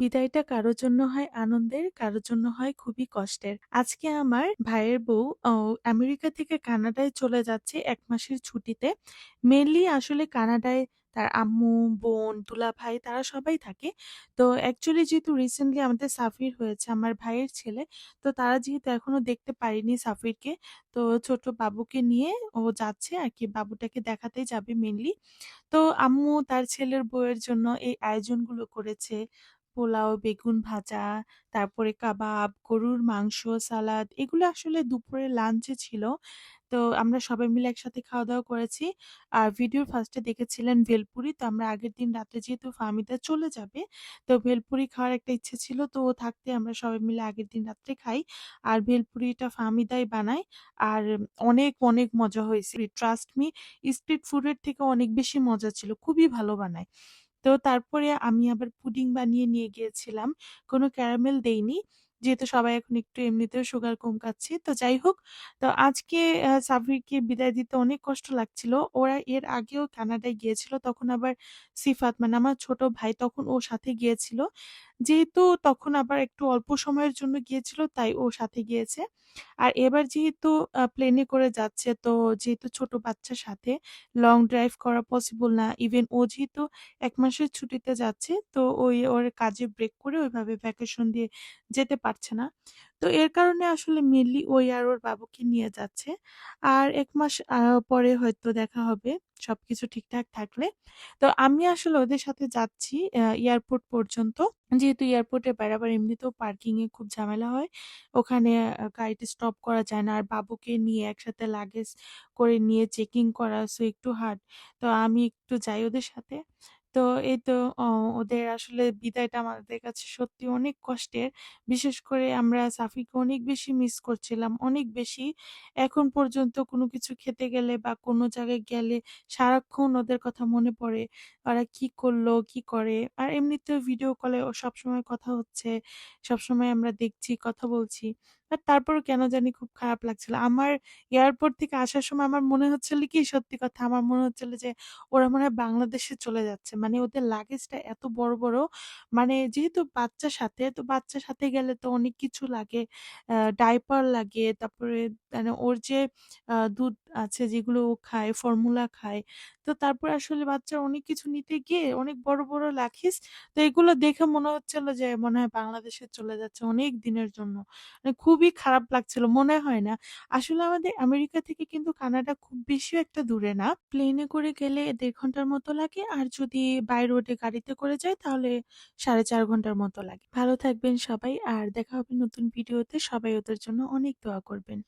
বিদায়টা কারোর জন্য হয় আনন্দের, কারোর জন্য হয় খুবই কষ্টের। আজকে আমার ভাইয়ের বউ আমেরিকা থেকে কানাডায় চলে যাচ্ছে এক মাসের ছুটিতে। মেনলি আসলে কানাডায় তার আম্মু, বোন, দুলা ভাই তারা সবাই থাকে। তো অ্যাকচুয়ালি যেহেতু রিসেন্টলি আমাদের সাফির হয়েছে, আমার ভাইয়ের ছেলে। তো তারা যেহেতু এখনও দেখতে পারেনি সাফিরকে, তো ছোট বাবুকে নিয়ে ও যাচ্ছে আর কি বাবুটাকে দেখাতেই যাবে মেনলি তো আম্মু তার ছেলের বউয়ের জন্য এই আয়োজনগুলো করেছে। পোলাও, বেগুন ভাজা, তারপরে কাবাব, গরুর মাংস, সালাদ এগুলো আসলে দুপুরের লাঞ্চে ছিল। তো আমরা সবাই মিলে একসাথে খাওয়া-দাওয়া করেছি। আর ভিডিওর ফার্স্টে দেখেছিলেন ভেলপুরি। তো আমরা আগের দিন রাত্রে যেহেতু ফাহমিদা চলে যাবে, তো ভেলপুরি খাওয়ার একটা ইচ্ছে ছিল। তো থাকতে আমরা সবাই মিলে আগের দিন রাত্রে খাই। আর ভেলপুরিটা ফাহমিদাই বানায়। আর অনেক, অনেক মজা হয়েছে। ট্রাস্ট মি স্ট্রিট ফুডের থেকে অনেক বেশি মজা ছিল। খুবই ভালো বানায়। তো তারপরে আমি আবার পুডিং বানিয়ে নিয়ে গিয়েছিলাম। কোনো ক্যারামেল দেইনি। যেহেতু সবাই এখন একটু এমনিতেও সুগার কম কাচ্ছে তো যাই হোক, তো আজকে আ বিদায় দিতে অনেক কষ্ট লাগছিল। ওরা এর আগেও কানাডায় গিয়েছিল। তখন আবার সিফাত মানে আমার ছোট ভাই তখন ওর সাথে গিয়েছিল। যেহেতু তখন আবার একটু অল্প সময়ের জন্য গিয়েছিল, তাই ও সাথে গিয়েছে। আর এবার যেহেতু প্লেনে করে যাচ্ছে, তো যেহেতু ছোট বাচ্চার সাথে লং ড্রাইভ করা পসিবল না। ইভেন ও যেহেতু এক মাসের ছুটিতে যাচ্ছে, তো ওই ওর কাজে ব্রেক করে ওইভাবে ভ্যাকেশন দিয়ে যেতে পারছে না। তো এর কারণে আসলে মেনলি ওই আর ওর বাবুকে নিয়ে যাচ্ছে। আর এক মাস পরে হয়তো দেখা হবে, সবকিছু ঠিকঠাক থাকলে। তো আমি আসলে ওদের সাথে যাচ্ছি এয়ারপোর্ট পর্যন্ত। যেহেতু এয়ারপোর্টে বেড়াবার এমনিতেও পার্কিং এ খুব ঝামেলা হয়। ওখানে গাড়িতে স্টপ করা যায় না। আর বাবুকে নিয়ে একসাথে লাগেজ করে নিয়ে চেকিং করা একটু হার্ড। তো আমি একটু যাই ওদের সাথে। তো এই তো ওদের আসলে বিদায়টা আমাদের কাছে সত্যি অনেক কষ্টের। বিশেষ করে আমরা সাফিকে অনেক বেশি মিস করছিলাম, অনেক বেশি। এখন পর্যন্ত কোনো কিছু খেতে গেলে বা কোনো জায়গায় গেলে সারাক্ষণ ওদের কথা মনে পড়ে। ওরা কি করল, কি করে। আর এমনিতেও ভিডিও কলে ও সবসময় কথা হচ্ছে। সবসময় আমরা দেখছি, কথা বলছি। বাট তারপরও কেন জানি খুব খারাপ লাগছিল। আমার এয়ারপোর্ট থেকে আসার সময় আমার মনে হচ্ছিল কি সত্যি কথা আমার মনে হচ্ছিল যে ওরা মনে হয় বাংলাদেশে চলে যাচ্ছে। মানে ওদের লাগেজটা এত বড়, বড় মানে যেহেতু বাচ্চার সাথে তো বাচ্চার সাথে গেলে তো অনেক কিছু লাগে। আ ডায়পার লাগে, তারপরে মানে ওর যে দুধ আছে যেগুলো ও খায়, ফর্মুলা খায়। তো তারপর আসলে বাচ্চার অনেক কিছু নিতে গিয়ে অনেক বড়, বড় লাখিস। তো এগুলো দেখে মনে হচ্ছিল যে মনে হয় বাংলাদেশে চলে যাচ্ছে অনেক দিনের জন্য। মানে খুবই খারাপ লাগছিল। মনে হয় না। আসলে আমাদের আমেরিকা থেকে কিন্তু কানাডা খুব বেশি একটা দূরে না। প্লেনে করে গেলে দেড় ঘণ্টার মতো লাগে। আর যদি বাই রোডে গাড়িতে করে যায় তাহলে ৪.৫ ঘণ্টার মতো লাগে। ভালো থাকবেন সবাই আর দেখা হবে নতুন ভিডিওতে। সবাই ওদের জন্য অনেক দোয়া করবেন।